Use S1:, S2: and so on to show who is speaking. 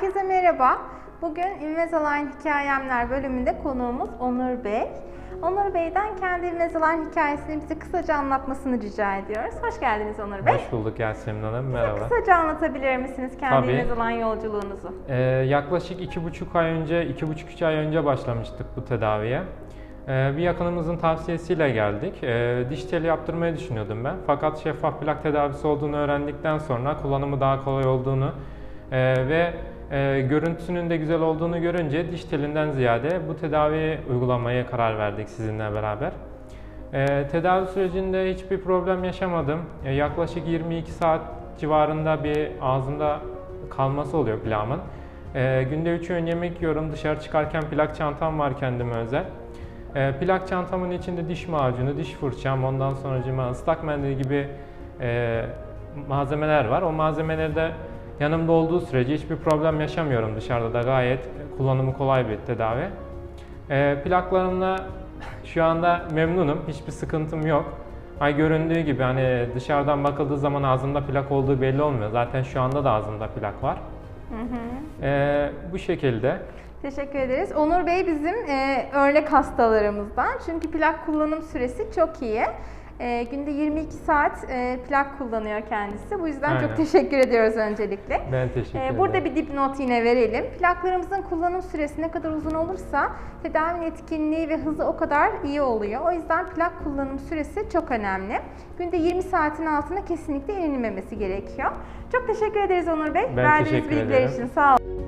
S1: Herkese merhaba. Bugün Invisalign Hikayemler bölümünde konuğumuz Onur Bey. Onur Bey'den kendi Invisalign hikayesini bize kısaca anlatmasını rica ediyoruz. Hoş geldiniz Onur Bey.
S2: Hoş bulduk Yasemin Hanım, merhaba.
S1: Kısaca anlatabilir misiniz kendi
S2: Tabii.
S1: Invisalign yolculuğunuzu?
S2: Ee, yaklaşık iki buçuk ay önce, iki buçuk üç ay önce başlamıştık bu tedaviye. Ee, bir yakınımızın tavsiyesiyle geldik. Ee, diş teli yaptırmayı düşünüyordum ben. Fakat şeffaf plak tedavisi olduğunu öğrendikten sonra kullanımı daha kolay olduğunu e, ve e, görüntüsünün de güzel olduğunu görünce diş telinden ziyade bu tedaviyi uygulamaya karar verdik sizinle beraber. Ee, tedavi sürecinde hiçbir problem yaşamadım. Ee, yaklaşık 22 saat civarında bir ağzımda kalması oluyor plağımın. Ee, günde 3 öğün yemek yiyorum. Dışarı çıkarken plak çantam var kendime özel. Ee, plak çantamın içinde diş macunu, diş fırçam, ondan sonra ıslak mendil gibi e, malzemeler var. O malzemeleri de yanımda olduğu sürece hiçbir problem yaşamıyorum dışarıda da gayet kullanımı kolay bir tedavi. Ee, plaklarımla şu anda memnunum. Hiçbir sıkıntım yok. Ay göründüğü gibi hani dışarıdan bakıldığı zaman ağzımda plak olduğu belli olmuyor. Zaten şu anda da ağzımda plak var. Ee, bu şekilde.
S1: Teşekkür ederiz. Onur Bey bizim e, örnek hastalarımızdan. Çünkü plak kullanım süresi çok iyi. E, günde 22 saat e, plak kullanıyor kendisi. Bu yüzden
S2: Aynen.
S1: çok teşekkür ediyoruz öncelikle.
S2: Ben teşekkür
S1: Ee,
S2: ederim.
S1: Burada bir dipnot yine verelim. Plaklarımızın kullanım süresi ne kadar uzun olursa tedavinin etkinliği ve hızı o kadar iyi oluyor. O yüzden plak kullanım süresi çok önemli. Günde 20 saatin altına kesinlikle inilmemesi gerekiyor. Çok teşekkür ederiz Onur Bey.
S2: Ben
S1: Verdiğiniz
S2: teşekkür
S1: bilgiler
S2: ederim.
S1: için sağ olun.